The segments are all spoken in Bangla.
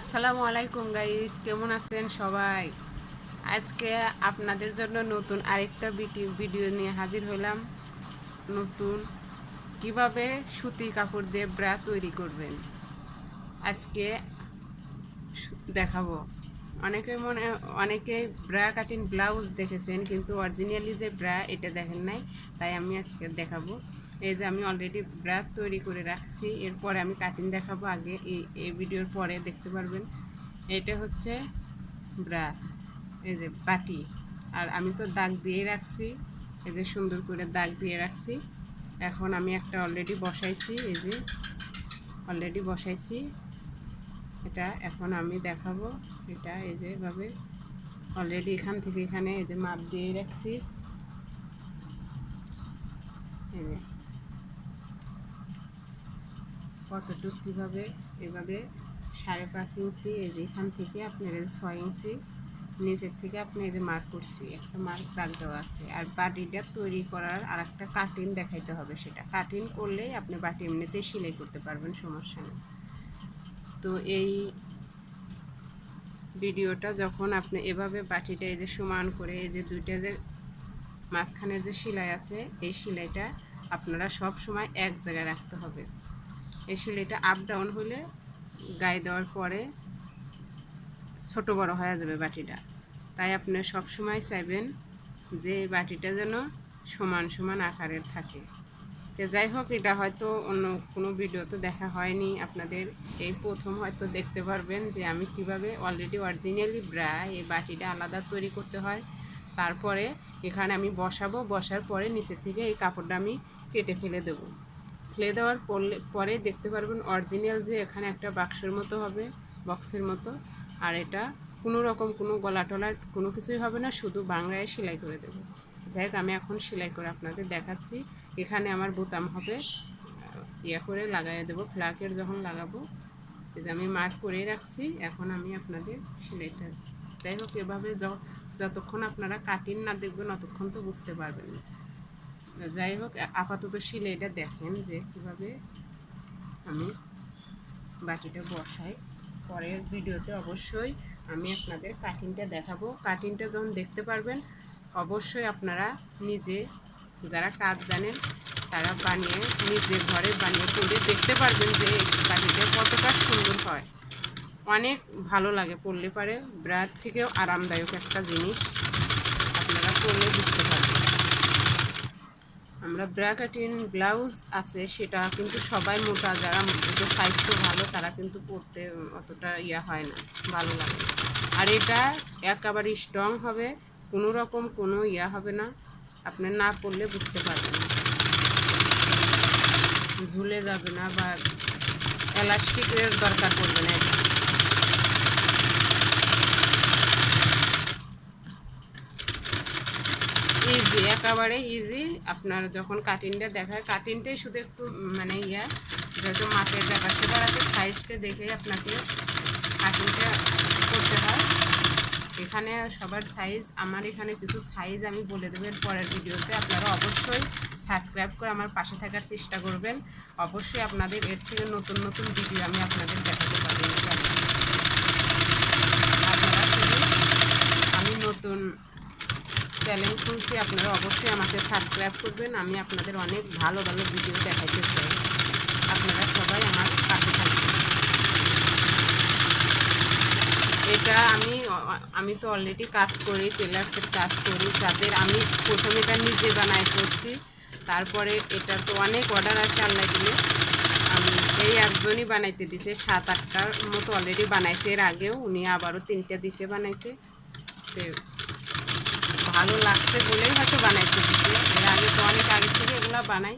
আসসালামু আলাইকুম গাইজ কেমন আছেন সবাই? আজকে আপনাদের জন্য নতুন আরেকটা ভিডিও নিয়ে হাজির হলাম। নতুন কীভাবে সুতি কাপড় দিয়ে ব্রা তৈরি করবেন? আজকে দেখাবো। অনেকে মনে, অনেকে ব্রা কাটিং ব্লাউজ দেখেছেন, কিন্তু অরিজিনালি যে ব্রা এটা দেখেন নাই, তাই আমি আজকে দেখাবো। এই যে আমি অলরেডি ব্রা তৈরি করে রাখছি, এরপরে আমি কাটিং দেখাবো আগে, এই এই ভিডিওর পরে দেখতে পারবেন। এটা হচ্ছে ব্রা, এই যে বাটি। আর আমি তো দাগ দিয়ে রাখছি, এই যে সুন্দর করে দাগ দিয়ে রাখছি। এখন আমি একটা অলরেডি বসাইছি, এই যে অলরেডি বসাইছি। এটা এখন আমি দেখাবো। এটা এই যে এভাবে অলরেডি এখান থেকে এখানে এই যে মাপ দিয়ে রাখছি। এই যে। কতটুকু কীভাবে এভাবে সাড়ে পাঁচ ইঞ্চি, এই যে এখান থেকে আপনার এই ছয় ইঞ্চি, নিচের থেকে আপনি এই যে মার্ক করছি, একটা মার্ক দাগ দেওয়া আছে। আর বাটিটা তৈরি করার আর একটা কাটিং দেখাইতে হবে সেটা। কাটিং করলেই আপনি বাটি এমনিতেই সেলাই করতে পারবেন, সমস্যা নেই। তো এই ভিডিওটা যখন আপনি এভাবে বাটিটা এই যে সমান করে, এই যে দুইটা যে মাঝখানের যে সেলাই আছে, এই সেলাইটা আপনারা সব সময় এক জায়গায় রাখতে হবে। এই সেলাইটা আপ ডাউন হলে গায়ে দেওয়ার পরে ছোট বড় হয়ে যাবে বাটিটা। তাই আপনি সব সময় চাইবেন যে বাটিটা যেন সমান সমান আকারের থাকে। তো যাই হোক, এটা হয়তো অন্য কোনো ভিডিওতে দেখা হয়নি। আপনাদের এই প্রথম হয়তো দেখতে পারবেন যে আমি কীভাবে অলরেডি অরিজিনালি ব্রা এই বাটিটা আলাদা তৈরি করতে হয়। তারপরে এখানে আমি বসাবো, বসার পরে নিচের থেকে এই কাপড়টা আমি কেটে ফেলে দেবো। ফেলে দেওয়ার পরে দেখতে পারবেন অরিজিনাল যে এখানে একটা বাক্সের মতো হবে, বক্সের মতো। আর এটা কোনো রকম কোনো গলা টলার কোনো কিছুই হবে না, শুধু বাংলায় সেলাই করে দেবো। যাই হোক, আমি এখন সেলাই করে আপনাদের দেখাচ্ছি। এখানে আমার বোতাম হবে। ইয়ে করে লাগাই দেবো। ফ্ল্যাকের যখন লাগাবো, এই যে আমি মার্ক করে রাখছি, এখন আমি আপনাদের সেলাইটা যাই হোক, এভাবে যতক্ষণ আপনারা কাটিং না দেখবেন ততক্ষণ তো বুঝতে পারবেন না। যাই হোক আপাতত সেলাইটা দেখেন যে কীভাবে আমি বাটিটা বসাই। পরের ভিডিওতে অবশ্যই আমি আপনাদের কাটিংটা দেখাবো। কাটিংটা যখন দেখতে পারবেন, অবশ্যই আপনারা নিজে যারা কাজ জানেন, তারা বানিয়ে, নিজের ঘরে বানিয়ে করে দেখতে পারবেন যে এই কাটিংটা কতটা সুন্দর হয়। অনেক ভালো লাগে পরলে পারে। ব্রাড থেকেও আরামদায়ক একটা জিনিস আপনারা পরলে বুঝতে পারবেন। আমরা ব্রা কাটিং ব্লাউজ আছে, সেটা কিন্তু সবাই মোটা, যারা একটু স্বাস্থ্য ভালো, তারা কিন্তু পরতে অতটা ইয়া হয় না, ভালো লাগে। আর এটা একেবারে স্ট্রং হবে, কোনো রকম কোনো ইয়া হবে না। আপনি না পরলে বুঝতে পারবেন না। ঝুলে যাবে না বা এলাস্টিকের দরকার পড়বে না। ইজি একেবারে ইজি আপনার যখন কাটিংটা দেখায় কাটিংটাই শুধু একটু মানে ইয়া যেহেতু মাপের ব্যাপার, সেবার আছে সাইজটা দেখেই আপনাকে কাটিংটা করতে হয় এখানে সবার সাইজ আমার এখানে কিছু সাইজ আমি বলে দেবো এর পরের ভিডিওতে আপনারা অবশ্যই সাবস্ক্রাইব করে আমার পাশে থাকার চেষ্টা করবেন। অবশ্যই আপনাদের এর থেকে নতুন নতুন ভিডিও আমি আপনাদের দেখাতে পারব। আপনারা আমি নতুন চ্যানেল খুলছি, আপনারা অবশ্যই আমাকে সাবস্ক্রাইব করবেন। আমি আপনাদের অনেক ভালো ভালো ভিডিও দেখাইতে চাই। আপনারা সবাই আমার পাশে থাকবেন। এটা আমি আমি তো অলরেডি কাজ করি টেলার্সের কাজ করি, যাদের আমি প্রথমে এটা নিজে বানাই করছি, তারপরে এটা তো অনেক অর্ডার আছে আল্লাহ দিলে আমি এই একজনই বানাইতে দিছে, সাত আটটার মতো অলরেডি বানাইছে, এর আগেও উনি আবারও তিনটা দিছে বানাইতে। ভালো লাগছে বলেই হয়তো বানাইতে দিচ্ছে এর আগে তো অনেক আগে থেকে এগুলো বানাই।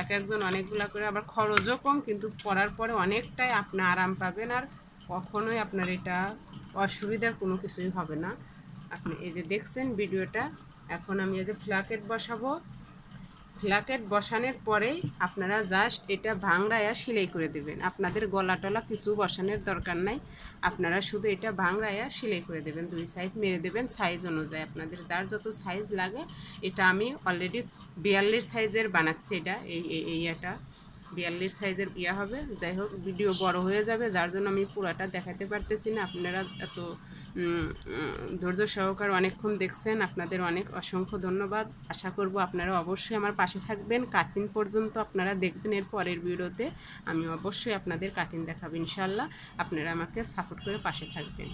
এক একজন অনেকগুলা করে, আবার খরচও কম, কিন্তু পরার পরে অনেকটাই আপনি আরাম পাবেন, আর কখনোই আপনার এটা অসুবিধার কোনো কিছুই হবে না। আপনি এই যে দেখছেন ভিডিওটা, এখন আমি এই যে ফ্ল্যাকেট বসাবো। ফ্ল্যাকেট বসানোর পরেই আপনারা জাস্ট এটা ভাংড়ায়া সেলাই করে দেবেন। আপনাদের গলা টলা কিছু বসানোর দরকার নাই। আপনারা শুধু এটা ভাংড়ায়া সেলাই করে দেবেন। দুই সাইড মেরে দেবেন সাইজ অনুযায়ী। আপনাদের যার যত সাইজ লাগে, এটা আমি অলরেডি বিয়াল্লিশ সাইজের বানাচ্ছি এটা এই- এই এটা। বিয়াল্লিশ সাইজের ইয়া হবে। যাই হোক, ভিডিও বড় হয়ে যাবে। যার জন্য আমি পুরাটা দেখাতে পারতেছি না। আপনারা এত ধৈর্য সহকার অনেকক্ষণ দেখছেন। আপনাদের অনেক অসংখ্য ধন্যবাদ। আশা করব আপনারা অবশ্যই আমার পাশে থাকবেন। কাটিং পর্যন্ত আপনারা দেখবেন এর পরের ভিডিওতে। আমি অবশ্যই আপনাদের কাটিং দেখাবো ইনশাল্লাহ আপনারা আমাকে সাপোর্ট করে পাশে থাকবেন।